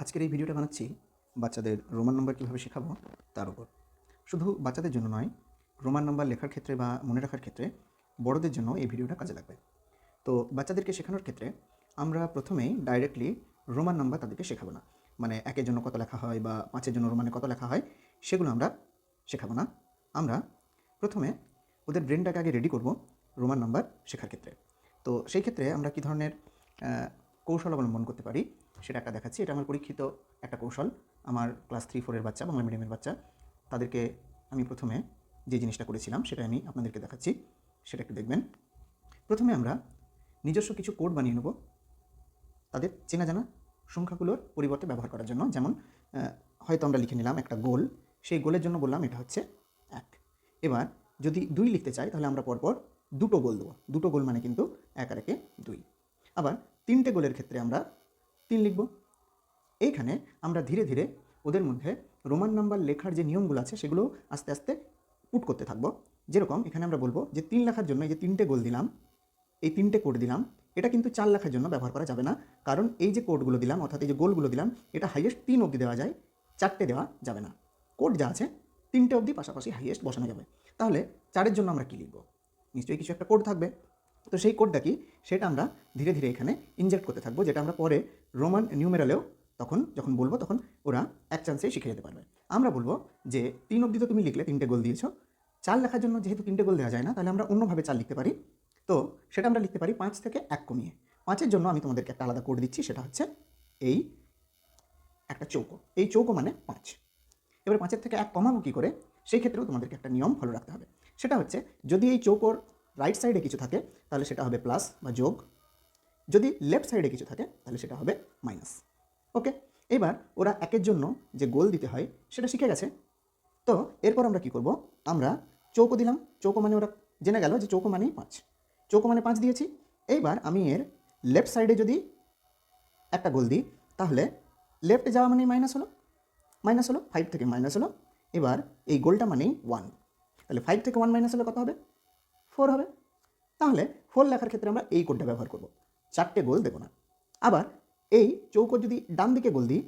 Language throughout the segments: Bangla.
আজকের এই ভিডিওটা বানাচ্ছি বাচ্চাদের রোমান নম্বর কীভাবে শেখাবো তার উপর। শুধু বাচ্চাদের জন্য নয়, রোমান নম্বর লেখার ক্ষেত্রে বা মনে রাখার ক্ষেত্রে বড়দের জন্য এই ভিডিওটা কাজে লাগবে। তো বাচ্চাদেরকে শেখানোর ক্ষেত্রে আমরা প্রথমেই ডাইরেক্টলি রোমান নাম্বার তাদেরকে শেখাবো না। মানে একের জন্য কত লেখা হয় বা পাঁচের জন্য রোমানে কত লেখা হয়, সেগুলো আমরা শেখাবো না। আমরা প্রথমে ওদের ব্রেনটাকে আগে রেডি করব রোমান নাম্বার শেখার ক্ষেত্রে। তো সেই ক্ষেত্রে আমরা কী ধরনের কৌশল অবলম্বন করতে পারি? সেটা একটা দেখাচ্ছি। এটা আমার পরীক্ষিত একটা কৌশল। আমার ক্লাস থ্রি ফোরের বাচ্চা, বাংলা মিডিয়ামের বাচ্চা। তাদেরকে আমি প্রথমে যে জিনিসটা করেছিলাম সেটা আমি আপনাদেরকে দেখাচ্ছি। সেটা একটু দেখবেন। প্রথমে আমরা নিজস্ব কিছু কোড বানিয়ে নেব। তাদের চেনা জানা সংখ্যাগুলোর পরিবর্তে ব্যবহার করার জন্য। যেমন হয়তো আমরা লিখে নিলাম একটা গোল। সেই গোলের জন্য বললাম এটা হচ্ছে এক। এবার যদি দুই লিখতে চাই, তাহলে আমরা পরপর দুটো গোল দেবো। দুটো গোল মানে কিন্তু এক আর একে দুই। আবার তিনটে গোলের ক্ষেত্রে আমরা তিন লিখব। এইখানে আমরা ধীরে ধীরে ওদের মধ্যে রোমান নাম্বার লেখার যে নিয়মগুলো আছে, সেগুলো আস্তে আস্তে পুট করতে থাকব। যেরকম এখানে আমরা বলব যে তিন লেখার জন্য এই যে তিনটে গোল দিলাম, এই তিনটে কোড দিলাম, এটা কিন্তু চার লেখার জন্য ব্যবহার করা যাবে না। কারণ এই যে কোডগুলো দিলাম, অর্থাৎ এই যে গোলগুলো দিলাম, এটা হাইয়েস্ট তিন অবধি দেওয়া যায়, চারটে দেওয়া যাবে না। কোড যা আছে, তিনটে অবধি পাশাপাশি হাইয়েস্ট বসানো যাবে। তাহলে চারের জন্য আমরা কী লিখব? নিশ্চয়ই কিছু একটা কোড থাকবে। তো সেই কোডটা কি? সেটা আমরা ধীরে ধীরে এখানে ইনজেক্ট করতে থাকব, যেটা আমরা পরে রোমান নিউমেরালেও তখন যখন বলব তখন ওরা এক চান্সেই শিখে যেতে পারবে। আমরা বলব যে তিন অবধি তো তুমি লিখলে, তিনটে গোল দিয়েছ। চার লেখার জন্য যেহেতু তিনটে গোল দেওয়া যায় না, তাহলে আমরা অন্যভাবে চার লিখতে পারি। তো সেটা আমরা লিখতে পারি পাঁচ থেকে এক কমিয়ে। পাঁচের জন্য আমি তোমাদেরকে একটা আলাদা কোড দিচ্ছি, সেটা হচ্ছে এই একটা চৌকো। এই চৌকো মানে পাঁচ। এবার পাঁচের থেকে এক কমাবো কী করে? সেই ক্ষেত্রেও তোমাদেরকে একটা নিয়ম ফলো রাখতে হবে। সেটা হচ্ছে যদি এই চৌকোর রাইট সাইডে কিছু থাকে, তাহলে সেটা হবে প্লাস বা যোগ। যদি লেফট সাইডে কিছু থাকে, তাহলে সেটা হবে মাইনাস ওকে এবার ওরা একের জন্য যে গোল দিতে হয়, সেটা শিখে গেছে। তো এরপর আমরা কি করব? আমরা চৌকো দিলাম। চৌকো মানে ওরা জেনে গেল যে চৌকো মানেই পাঁচ। চৌকো মানে পাঁচ দিয়েছি। এইবার আমি এর লেফট সাইডে যদি একটা গোল দিই, তাহলে লেফটে যাওয়া মানেই মাইনাস হলো। মাইনাস হলো ফাইভ থেকে মাইনাস হলো। এবার এই গোলটা মানেই ওয়ান তাহলে ফাইভ থেকে ওয়ান মাইনাস হলে কত হবে? ফোর হবে। তাহলে ফোর লেখার ক্ষেত্রে আমরা এই কোডটা ব্যবহার করব। চারটে গোল দেবো না। আবার এই চৌকো যদি ডান দিকে গোল দিই,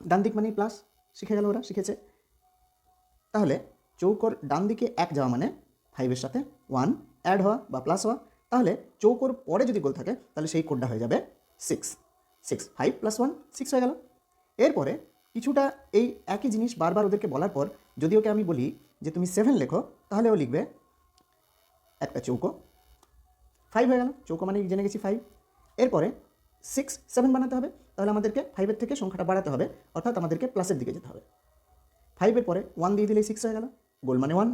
ডান দিক মানেই প্লাস শিখে গেল ওরা, শিখেছে। তাহলে চৌকোর ডান দিকে এক যাওয়া মানে ফাইভের সাথে ওয়ান অ্যাড হওয়া বা প্লাস হওয়া। তাহলে চৌকোর পরে যদি গোল থাকে, তাহলে সেই কোডটা হয়ে যাবে six six five plus one six হয়ে গেল। এরপরে কিছুটা এই একই জিনিস বারবার ওদেরকে বলার পর যদি ওকে আমি বলি যে, তুমি সেভেন লেখো, তাহলে ও লিখবে একটা চৌকো। ফাইভ হয়ে গেল। চৌকো মানে জেনে গেছি ফাইভ এরপরে সিক্স সেভেন বানাতে হবে। তাহলে আমাদেরকে ফাইভের থেকে সংখ্যাটা বাড়াতে হবে। অর্থাৎ আমাদেরকে প্লাসের দিকে যেতে হবে। ফাইভের পরে ওয়ান দিয়ে দিলেই সিক্স হয়ে গেল। গোল মানে ওয়ান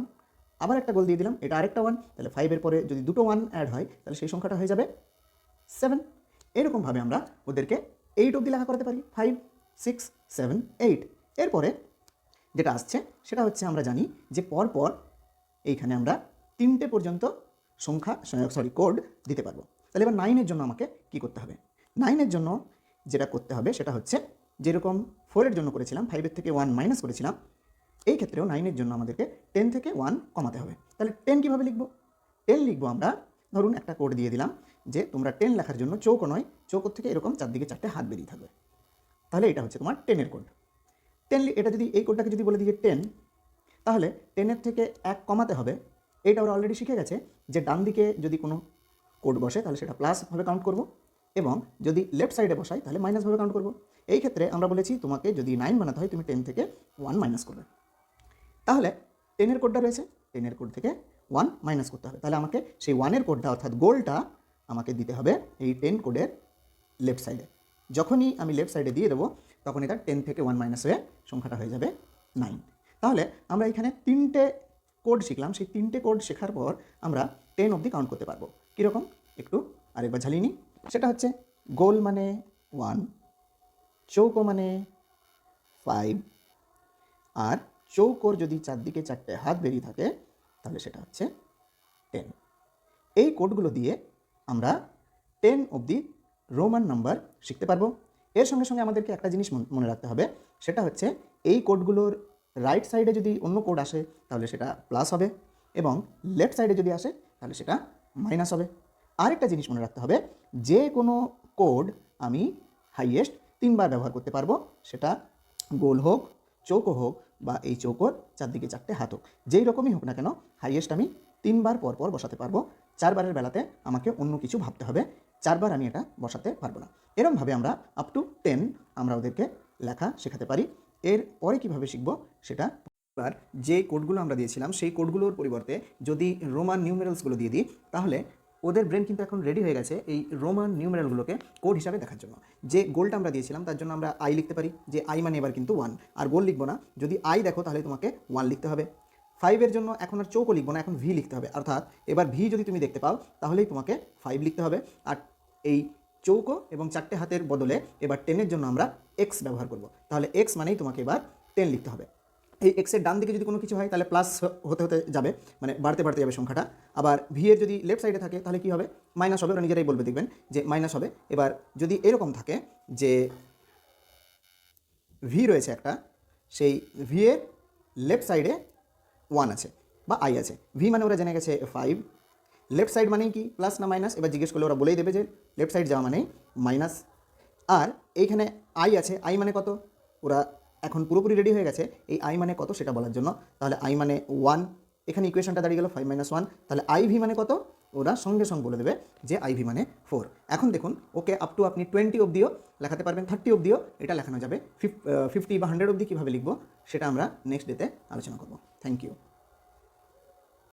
আবার একটা গোল দিয়ে দিলাম। এটা আরেকটা ওয়ান তাহলে ফাইভের পরে যদি দুটো ওয়ান অ্যাড হয়, তাহলে সেই সংখ্যাটা হয়ে যাবে সেভেন এরকমভাবে আমরা ওদেরকে এইট অবধি লেখা করতে পারি। ফাইভ সিক্স সেভেন এইট এরপরে যেটা আসছে, সেটা হচ্ছে আমরা জানি যে পর পর এইখানে আমরা তিনটে পর্যন্ত সংখ্যা সরি কোড দিতে পারব। তাহলে এবার নাইনের জন্য আমাকে কি করতে হবে? নাইনের জন্য যেটা করতে হবে সেটা হচ্ছে, যেরকম ফোরের জন্য করেছিলাম ফাইভের থেকে ওয়ান মাইনাস করেছিলাম, এই ক্ষেত্রেও নাইনের জন্য আমাদেরকে টেন থেকে ওয়ান কমাতে হবে। তাহলে টেন কীভাবে লিখব? টেন লিখব আমরা, ধরুন একটা কোড দিয়ে দিলাম যে তোমরা টেন লেখার জন্য চৌকো নয় চৌকোর থেকে এরকম চারদিকে চারটে হাত বেরিয়ে থাকবে। তাহলে এটা হচ্ছে তোমার টেনের কোড টেন এটা যদি এই কোডটাকে যদি বলে দিই টেন তাহলে টেনের থেকে এক কমাতে হবে এইটা ওরা অলরেডি শিখে গেছে যে ডান দিকে যদি কোনো কোড বসে, তাহলে সেটা প্লাসভাবে কাউন্ট করব এবং যদি লেফট সাইডে বসাই, তাহলে মাইনাসভাবে কাউন্ট করব। এই ক্ষেত্রে আমরা বলেছি, তোমাকে যদি নাইন বানাতে হয়, তুমি টেন থেকে ওয়ান মাইনাস করবে। তাহলে টেনের কোডটা রয়েছে টেনের কোড থেকে ওয়ান মাইনাস করতে হবে। তাহলে আমাকে সেই ওয়ানের কোডটা অর্থাৎ গোলটা আমাকে দিতে হবে এই টেন কোডের লেফট সাইডে যখনই আমি লেফট সাইডে দিয়ে দেবো, তখন এটা টেন থেকে ওয়ান মাইনাস হয়ে সংখ্যাটা হয়ে যাবে নাইন তাহলে আমরা এখানে তিনটে কোড শিখলাম, সেই তিনটে কোড শেখার পর আমরা টেন অবধি কাউন্ট করতে পারব। কীরকম? একটু আরেকবার ঝালিয়ে নিই। সেটা হচ্ছে গোল মানে ওয়ান চৌকো মানে ফাইভ আর চৌকোর যদি চারদিকে চারটে হাত বেরিয়ে থাকে, তাহলে সেটা হচ্ছে টেন এই কোডগুলো দিয়ে আমরা টেন অবধি রোমান নাম্বার শিখতে পারব। এর সঙ্গে সঙ্গে আমাদেরকে একটা জিনিস মনে রাখতে হবে, সেটা হচ্ছে এই কোডগুলোর রাইট সাইডে যদি অন্য কোড আসে, তাহলে সেটা প্লাস হবে এবং লেফট সাইডে যদি আসে, তাহলে সেটা মাইনাস হবে। আরেকটা জিনিস মনে রাখতে হবে, যে কোনো কোড আমি হাইয়েস্ট তিনবার ব্যবহার করতে পারব, সেটা গোল হোক, চৌকো হোক বা এই চৌকোর চারদিকে চারটে হাত হোক। যেই রকমই হোক না কেন, হাইয়েস্ট আমি তিনবার পর পর বসাতে পারব। চারবারের বেলাতে আমাকে অন্য কিছু ভাবতে হবে, চারবার আমি এটা বসাতে পারব না। এরমভাবে আমরা আপ টু টেন আমরা ওদেরকে লেখা শেখাতে পারি। এর পরে কীভাবে শিখব সেটা এবার যে কোডগুলো আমরা দিয়েছিলাম, সেই কোডগুলোর পরিবর্তে যদি রোমান নিউমেরালসগুলো দিয়ে দিই, তাহলে ওদের ব্রেন কিন্তু এখন রেডি হয়ে গেছে এই রোমান নিউমেরালগুলোকে কোড হিসাবে দেখার জন্য। যে গোলটা আমরা দিয়েছিলাম, তার জন্য আমরা আই লিখতে পারি, যে আই মানে এবার কিন্তু ওয়ান আর গোল লিখব না। যদি আই দেখো, তাহলে তোমাকে ওয়ান লিখতে হবে। ফাইভের জন্য এখন আর চৌকো লিখব না, এখন ভি লিখতে হবে। অর্থাৎ এবার ভি যদি তুমি দেখতে পাও, তাহলেই তোমাকে ফাইভ লিখতে হবে। আর এই চৌকো এবং চারটে হাতের বদলে এবার টেনের জন্য আমরা এক্স ব্যবহার করব। তাহলে এক্স মানেই তোমাকে এবার টেন লিখতে হবে। এই এক্সের ডান দিকে যদি কোনো কিছু হয়, তাহলে প্লাস হতে হতে যাবে মানে বাড়তে বাড়তে যাবে সংখ্যাটা। আবার ভি এর যদি লেফট সাইডে থাকে, তাহলে কি হবে? মাইনাস হবে, ওরা নিজেরাই বলবে, দেখবেন যে মাইনাস হবে। এবার যদি এরকম থাকে যে ভি রয়েছে একটা, সেই ভি লেফট সাইডে ওয়ান আছে বা আই আছে। ভি মানে ওরা জেনে গেছে ফাইভ লেফট সাইড মানেই কি? প্লাস না মাইনাস এবার জিজ্ঞেস করলে ওরা বলেই দেবে যে লেফট সাইড যাওয়া মানেই মাইনাস আর এইখানে আই আছে আই মানে কত? ওরা এখন পুরোপুরি রেডি হয়ে গেছে। এই আই মানে কত সেটা বলার জন্য। তাহলে আই মানে ওয়ান এখানে ইকুয়েশনটা দাঁড়িয়ে গেল ফাইভ মাইনাস ওয়ান তাহলে আই ভি মানে কত? ওরা সঙ্গে সঙ্গে বলে দেবে যে আই ভি মানে ফোর এখন দেখুন, ওকে আপ টু আপনি টোয়েন্টি অবধিও লেখাতে পারবেন থার্টি অবধিও এটা লেখানো যাবে। ফিফটি বা হান্ড্রেড অবধি কীভাবে লিখব, সেটা আমরা নেক্সট ডেতে আলোচনা করব। Thank you